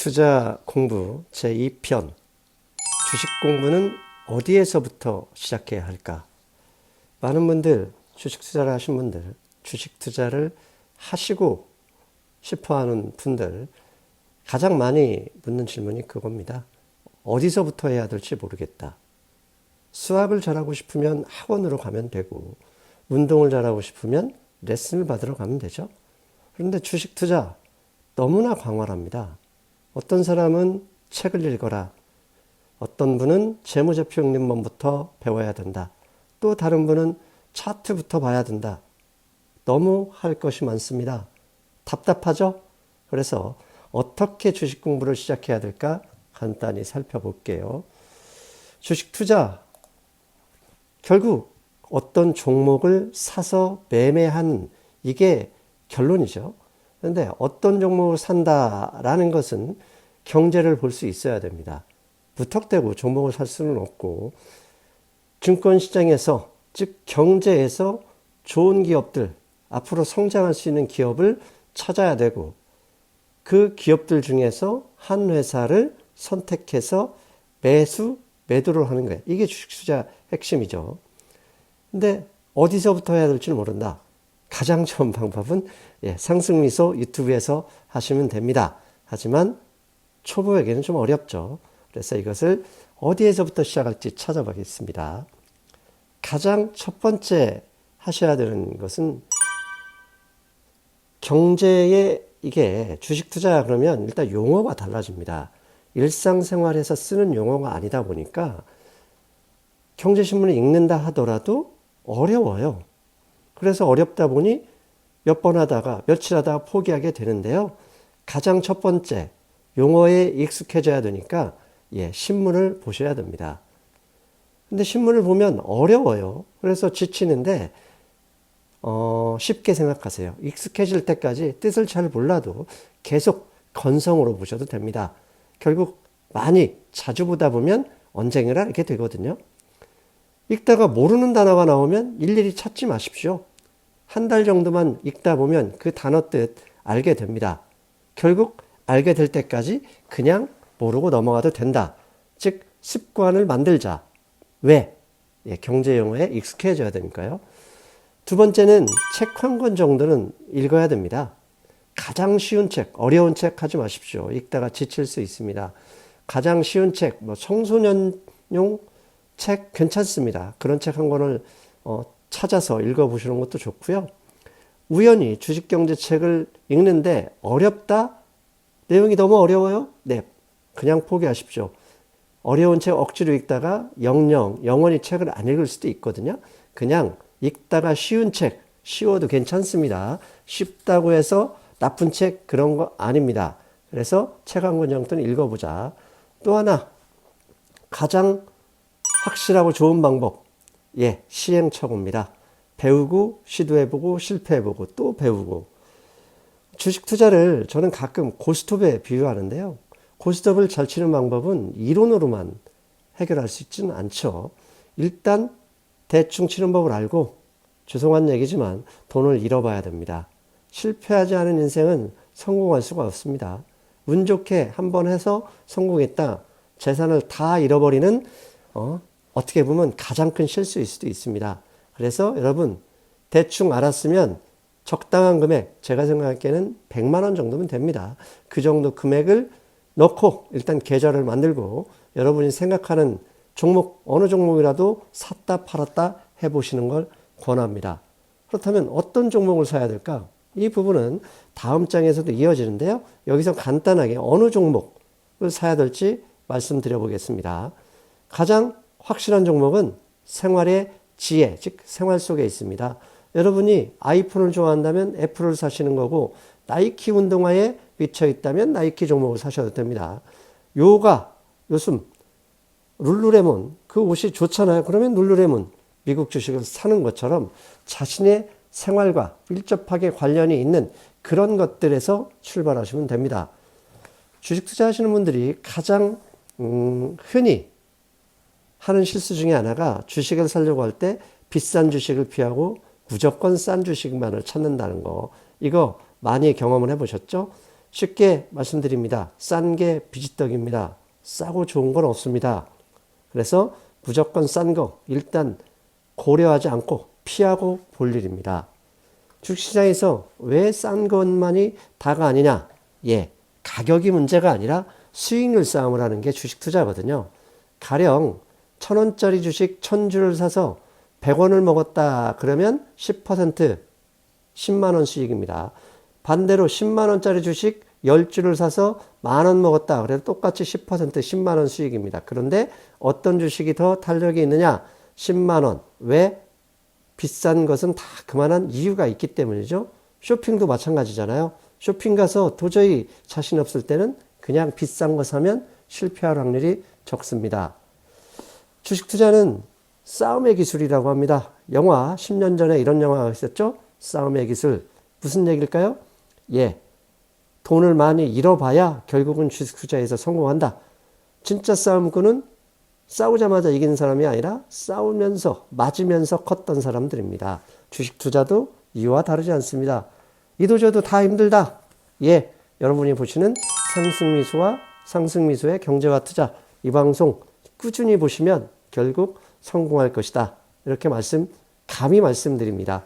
투자 공부 제2편 주식 공부는 어디에서부터 시작해야 할까? 많은 분들 주식 투자를 하신 분들 주식 투자를 하시고 싶어 하는 분들 가장 많이 묻는 질문이 그겁니다. 어디서부터 해야 될지 모르겠다. 수학을 잘하고 싶으면 학원으로 가면 되고 운동을 잘하고 싶으면 레슨을 받으러 가면 되죠. 그런데 주식 투자 너무나 광활합니다. 어떤 사람은 책을 읽어라. 어떤 분은 재무제표용립문부터 배워야 된다. 또 다른 분은 차트부터 봐야 된다. 너무 할 것이 많습니다. 답답하죠? 그래서 어떻게 주식 공부를 시작해야 될까 간단히 살펴볼게요. 주식 투자 결국 어떤 종목을 사서 매매한 이게 결론이죠. 그런데 어떤 종목을 산다라는 것은 경제를 볼 수 있어야 됩니다. 무턱대고 종목을 살 수는 없고 증권 시장에서 즉 경제에서 좋은 기업들 앞으로 성장할 수 있는 기업을 찾아야 되고 그 기업들 중에서 한 회사를 선택해서 매수 매도를 하는 거예요. 이게 주식 투자 핵심이죠. 근데 어디서부터 해야 될지 모른다. 가장 좋은 방법은 예, 상승미소 유튜브에서 하시면 됩니다. 하지만 초보에게는 좀 어렵죠. 그래서 이것을 어디에서부터 시작할지 찾아보겠습니다. 가장 첫 번째 하셔야 되는 것은 경제에 이게 주식 투자 그러면 일단 용어가 달라집니다. 일상생활에서 쓰는 용어가 아니다 보니까 경제신문을 읽는다 하더라도 어려워요. 그래서 어렵다 보니 몇 번 하다가 며칠 하다가 포기하게 되는데요. 가장 첫 번째 용어에 익숙해져야 되니까 예, 신문을 보셔야 됩니다. 근데 신문을 보면 어려워요. 그래서 지치는데 어, 쉽게 생각하세요. 익숙해질 때까지 뜻을 잘 몰라도 계속 건성으로 보셔도 됩니다. 결국 많이 자주 보다 보면 언젠가 이렇게 되거든요. 읽다가 모르는 단어가 나오면 일일이 찾지 마십시오. 한 달 정도만 읽다 보면 그 단어 뜻 알게 됩니다. 결국 알게 될 때까지 그냥 모르고 넘어가도 된다. 즉, 습관을 만들자. 왜? 예, 경제 용어에 익숙해져야 되니까요. 두 번째는 책 한 권 정도는 읽어야 됩니다. 가장 쉬운 책, 어려운 책 하지 마십시오. 읽다가 지칠 수 있습니다. 가장 쉬운 책, 뭐 청소년용 책 괜찮습니다. 그런 책 한 권을 어, 찾아서 읽어보시는 것도 좋고요. 우연히 주식경제 책을 읽는데 어렵다? 내용이 너무 어려워요? 네, 그냥 포기하십시오. 어려운 책 억지로 읽다가 영영, 영원히 책을 안 읽을 수도 있거든요. 그냥 읽다가 쉬운 책, 쉬워도 괜찮습니다. 쉽다고 해서 나쁜 책 그런 거 아닙니다. 그래서 책 한 권 정도는 읽어보자. 또 하나, 가장 확실하고 좋은 방법. 예, 시행착오입니다. 배우고, 시도해보고, 실패해보고, 또 배우고. 주식 투자를 저는 가끔 고스톱에 비유하는데요. 고스톱을 잘 치는 방법은 이론으로만 해결할 수 있지는 않죠. 일단 대충 치는 법을 알고 죄송한 얘기지만 돈을 잃어봐야 됩니다. 실패하지 않은 인생은 성공할 수가 없습니다. 운 좋게 한 번 해서 성공했다. 재산을 다 잃어버리는 어, 어떻게 보면 가장 큰 실수일 수도 있습니다. 그래서 여러분 대충 알았으면 적당한 금액 제가 생각하기에는 100만 원 정도면 됩니다. 그 정도 금액을 넣고 일단 계좌를 만들고 여러분이 생각하는 종목 어느 종목이라도 샀다 팔았다 해보시는 걸 권합니다. 그렇다면 어떤 종목을 사야 될까? 이 부분은 다음 장에서도 이어지는데요. 여기서 간단하게 어느 종목을 사야 될지 말씀드려 보겠습니다. 가장 확실한 종목은 생활의 지혜, 즉 생활 속에 있습니다. 여러분이 아이폰을 좋아한다면 애플을 사시는 거고 나이키 운동화에 미쳐 있다면 나이키 종목을 사셔도 됩니다. 요가, 요즘 룰루레몬 그 옷이 좋잖아요. 그러면 룰루레몬 미국 주식을 사는 것처럼 자신의 생활과 밀접하게 관련이 있는 그런 것들에서 출발하시면 됩니다. 주식 투자하시는 분들이 가장 음, 흔히 하는 실수 중에 하나가 주식을 살려고 할 때 비싼 주식을 피하고 무조건 싼 주식만을 찾는다는 거. 이거 많이 경험을 해보셨죠? 쉽게 말씀드립니다. 싼 게 비지떡입니다. 싸고 좋은 건 없습니다. 그래서 무조건 싼 거 일단 고려하지 않고 피하고 볼 일입니다. 주식시장에서 왜 싼 것만이 다가 아니냐? 예, 가격이 문제가 아니라 수익률 싸움을 하는 게 주식 투자거든요. 가령 천 원짜리 주식 천 주를 사서 100원을 먹었다 그러면 10% 10만 원 수익입니다. 반대로 10만 원짜리 주식 10주를 사서 만 원 먹었다. 그래도 똑같이 10% 10만 원 수익입니다. 그런데 어떤 주식이 더 탄력이 있느냐? 10만 원. 왜? 비싼 것은 다 그만한 이유가 있기 때문이죠. 쇼핑도 마찬가지잖아요. 쇼핑 가서 도저히 자신 없을 때는 그냥 비싼 거 사면 실패할 확률이 적습니다. 주식 투자는 싸움의 기술이라고 합니다. 영화 10년 전에 이런 영화가 있었죠? 싸움의 기술. 무슨 얘기일까요? 예. 돈을 많이 잃어봐야 결국은 주식 투자에서 성공한다. 진짜 싸움꾼은 싸우자마자 이기는 사람이 아니라 싸우면서 맞으면서 컸던 사람들입니다. 주식 투자도 이와 다르지 않습니다. 이도저도 다 힘들다. 예, 여러분이 보시는 상승미수와 상승미수의 경제와 투자 이 방송 꾸준히 보시면 결국 성공할 것이다. 이렇게 말씀 감히 말씀드립니다.